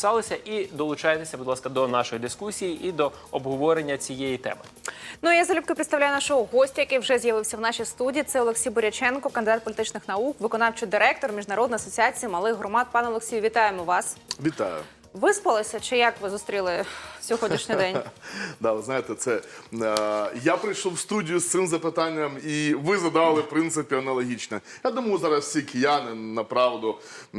Писалися і долучайтеся, будь ласка, до нашої дискусії і до обговорення цієї теми. Ну я залюбки представляю нашого гостя, який вже з'явився в нашій студії. Це Олексій Боряченко, кандидат політичних наук, виконавчий директор Міжнародної асоціації малих громад. Пане Олексію, вітаємо вас. Вітаю. Виспалися чи як ви зустріли сьогоднішній день? Да, ви знаєте, це е, я прийшов в студію з цим запитанням, і ви задали в принципі аналогічне. Я думаю, зараз всі кияни направду е,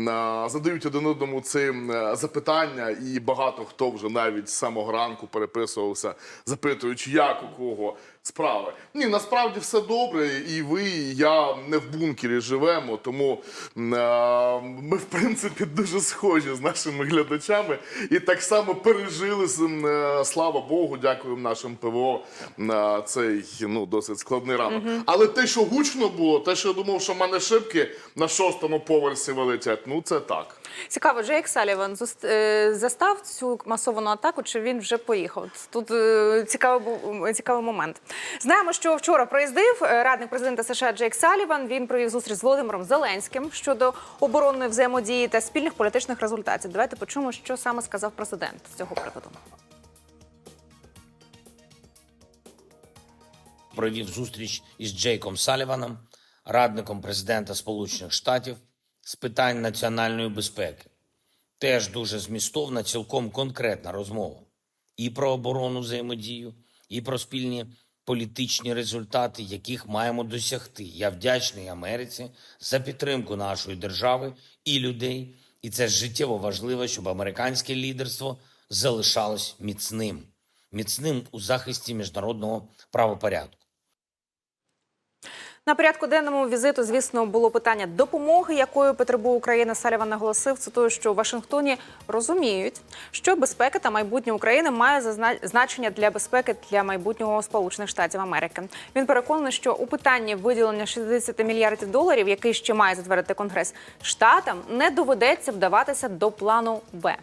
задають один одному ці е, запитання, і багато хто вже навіть з самого ранку переписувався, запитуючи, як у кого справи. Ні, насправді все добре, і ви, і я не в бункері живемо, тому е, ми в принципі дуже схожі з нашими глядачами і так само пережили е, слава Богу, дякуємо нашим ПВО на цей ну досить складний ранок. Але те, що гучно було, те, що я думав, що в мене шибки на шостому поверсі вилетять, ну це так. Цікаво, Джейк Саліван е, застав цю масовану атаку, чи він вже поїхав? Тут е, цікавий цікавий момент. Знаємо, що вчора проїздив е, радник президента США Джейк Саліван. Він провів зустріч з Володимиром Зеленським щодо оборонної взаємодії та спільних політичних результатів. Давайте почуємо, що саме сказав президент з цього приводу. провів зустріч із Джейком Саліваном, радником президента Сполучених Штатів з питань національної безпеки. Теж дуже змістовна, цілком конкретна розмова і про оборонну взаємодію, і про спільні політичні результати, яких маємо досягти. Я вдячний Америці за підтримку нашої держави і людей. І це життєво важливо, щоб американське лідерство залишалось міцним, міцним у захисті міжнародного правопорядку. На порядку денному візиту, звісно, було питання допомоги, якою потребує Україна. Саліван наголосив, цитую, що в Вашингтоні розуміють, що безпека та майбутнє України має значення для безпеки для майбутнього Сполучених Штатів Америки. Він переконаний, що у питанні виділення 60 мільярдів доларів, який ще має затвердити Конгрес, штатам не доведеться вдаватися до плану Б.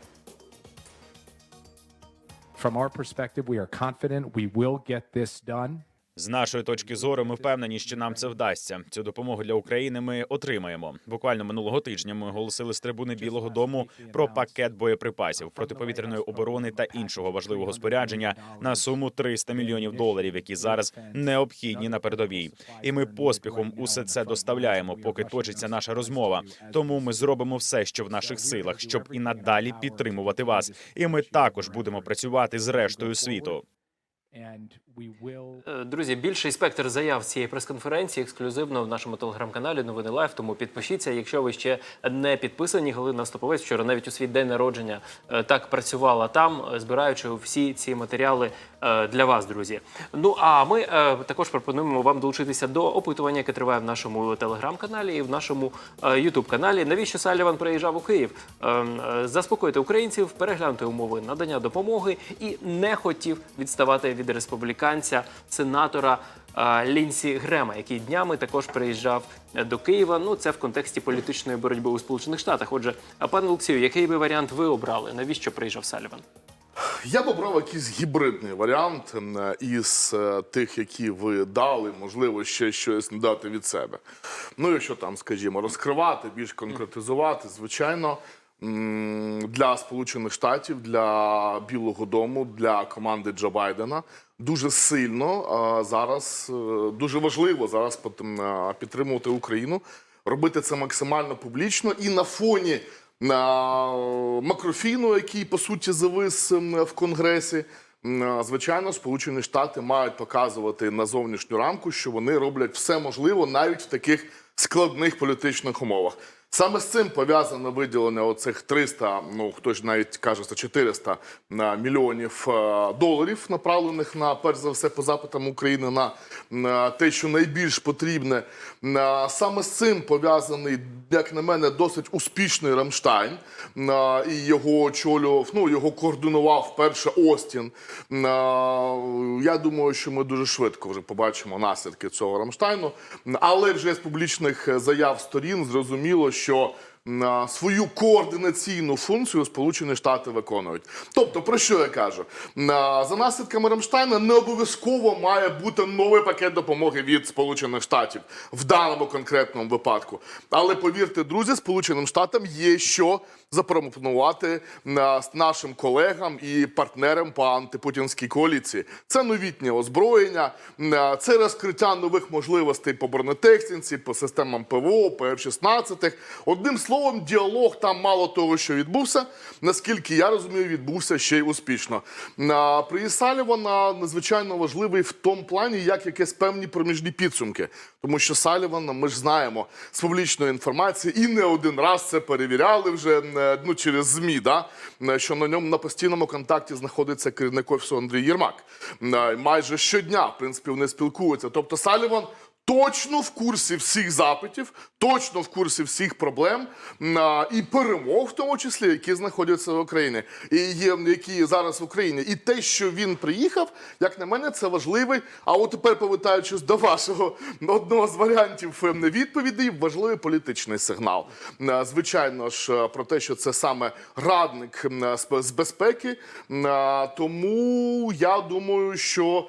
From our perspective, we are confident we will get this done. З нашої точки зору, ми впевнені, що нам це вдасться. Цю допомогу для України ми отримаємо. Буквально минулого тижня ми оголосили з трибуни Білого Дому про пакет боєприпасів, протиповітряної оборони та іншого важливого спорядження на суму 300 мільйонів доларів, які зараз необхідні на передовій. І ми поспіхом усе це доставляємо, поки точиться наша розмова. Тому ми зробимо все, що в наших силах, щоб і надалі підтримувати вас. І ми також будемо працювати з рештою світу. And we will Е, Друзі, більший спектр заяв цієї прес-конференції ексклюзивно в нашому телеграм-каналі Новини Лайв. Тому підпишіться, якщо ви ще не підписані. Галина Стоповець вчора навіть у свій день народження е, так працювала там, е, збираючи всі ці матеріали е, для вас, друзі. Ну а ми е, також пропонуємо вам долучитися до опитування, яке триває в нашому телеграм-каналі і в нашому ютуб каналі. Навіщо Саліван приїжджав у Київ? Е, е, Заспокоїти українців, переглянути умови надання допомоги і не хотів відставати від республіканця сенатора. е, Лінсі Грема, який днями також приїжджав е, до Києва. Ну це в контексті політичної боротьби у Сполучених Штатах. Отже, пане Олексію, який би варіант ви обрали? Навіщо приїжджав Саліван? Я б обрав якийсь гібридний варіант із е, тих, які ви дали, можливо, ще щось дати від себе. Ну, якщо там, скажімо, розкривати, більш конкретизувати, звичайно. Для Сполучених Штатів, для Білого Дому, для команди Джо Байдена дуже сильно зараз е, дуже важливо зараз підтримувати Україну, робити це максимально публічно і на фоні макрофіну, який по суті завис в конгресі. Звичайно, Сполучені Штати мають показувати на зовнішню рамку, що вони роблять все можливе навіть в таких складних політичних умовах. Саме з цим пов'язане виділення оцих 300, ну хтось навіть каже, це 400 мільйонів е, доларів, направлених на перш за все по запитам України на, на те, що найбільш потрібне. Е, Саме з цим пов'язаний, як на мене, досить успішний Рамштайн. Е, І його очолював, ну його координував вперше Остін. Я думаю, що ми дуже швидко вже побачимо наслідки цього Рамштайну. Але вже з публічних заяв сторін зрозуміло, що м, свою координаційну функцію Сполучені Штати виконують. Тобто, про що я кажу? За наслідками Рамштайна не обов'язково має бути новий пакет допомоги від Сполучених Штатів в даному конкретному випадку. Але повірте, друзі, Сполученим Штатам є що запропонувати м, нашим колегам і партнерам по антипутінській коаліції. Це новітнє озброєння, це розкриття нових можливостей по бронетехніці, по системам ПВО, по F-16. Одним словом, діалог там мало того, що відбувся. Наскільки я розумію, відбувся ще й успішно. Приїзд Салівана надзвичайно важливий в тому плані, як якесь певні проміжні підсумки. Тому що Салівана, ми ж знаємо з публічної інформації, і не один раз це перевіряли вже е, ну, через ЗМІ, да? е, що на ньому на постійному контакті знаходиться керівник офісу Андрій Єрмак. Е, Майже щодня, в принципі, вони спілкуються. Тобто Саліван точно в курсі всіх запитів, точно в курсі всіх проблем а, і перемог, в тому числі, які знаходяться в Україні, і є, які зараз в Україні. І те, що він приїхав, як на мене, це важливий. А от тепер, повертаючись до вашого одного з варіантів ем, відповідей, важливий політичний сигнал. Звичайно ж, е, про те, що це саме радник з- безпеки. Тому я думаю, що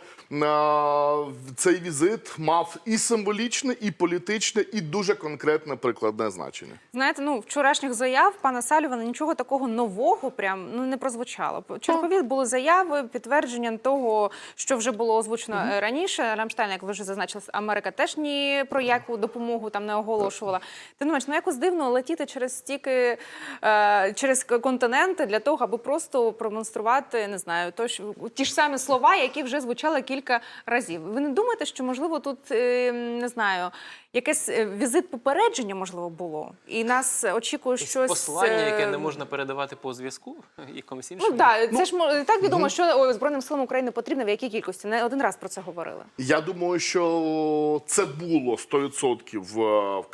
цей візит мав і символічне, і політичне, і дуже конкретне прикладне значення. Знаєте, ну вчорашніх заяв пана Салівана нічого такого нового прям ну не прозвучало. Чергові були заяви, підтвердження того, що вже було озвучено е, раніше. Рамштайн, як ви вже зазначили, Америка теж ні про яку допомогу там не оголошувала. Ти думаєш, ну якось дивно летіти через стільки е, через континенти для того, аби просто продемонструвати, не знаю, то ті ж самі слова, які вже звучали кілька разів. Ви не думаєте, що можливо тут е, не знаю, якесь е, візит попередження можливо було, і нас очікує щось послання, яке е, не можна передавати по зв'язку якомусь іншому. Ну так, це ж так відомо, що збройним силам України потрібно в якій кількості. Не один раз про це говорили. Я думаю, що це було 100% в,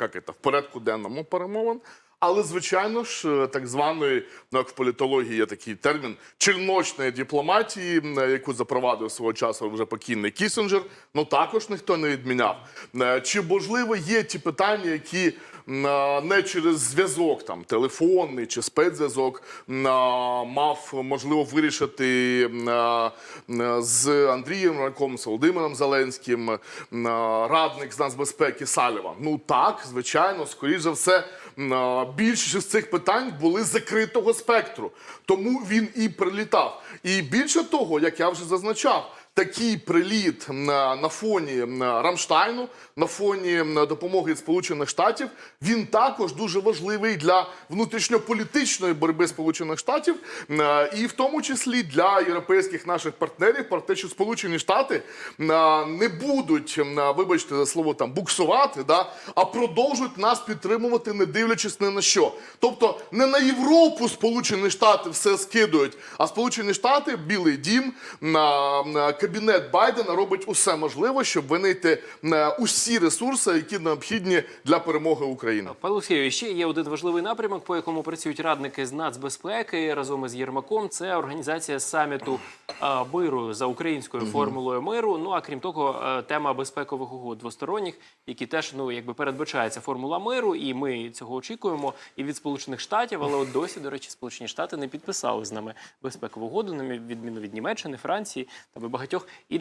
як це, в порядку денному перемовин. Але, звичайно ж, е, так званої, ну як в політології є такий термін черночної дипломатії, е, яку запровадив свого часу вже покійний Кісінджер, ну також ніхто не відміняв. Е, Чи можливо є ті питання, які не через зв'язок, там телефонний чи спецзв'язок, мав можливо вирішити з Андрієм Раком, з Володимиром Зеленським, радник з нацбезпеки Саліван. Ну так, звичайно, скоріш за все, більшість з цих питань були закритого спектру. Тому він і прилітав. І більше того, як я вже зазначав. Такий приліт на, фоні Рамштайну, на фоні допомоги Сполучених Штатів, він також дуже важливий для внутрішньополітичної боротьби Сполучених Штатів, е, і в тому числі для європейських наших партнерів, про те, що Сполучені Штати е, не будуть, е, вибачте за слово там буксувати, да, а продовжують нас підтримувати, не дивлячись ні на що. Тобто не на Європу Сполучені Штати все скидують, а Сполучені Штати, Білий Дім, на кабінет Байдена робить усе можливе, щоб винайти на усі ресурси, які необхідні для перемоги України. Пане Олексію, ще є один важливий напрямок, по якому працюють радники з нацбезпеки разом із Єрмаком. Це організація саміту миру за українською формулою миру. Ну а крім того, е, тема безпекових угод двосторонніх, які теж ну якби передбачається формула миру, і ми цього очікуємо і від Сполучених Штатів. Але от досі, до речі, Сполучені Штати не підписали з нами безпекову угоду, на відміну від Німеччини, Франції та багатьох інших.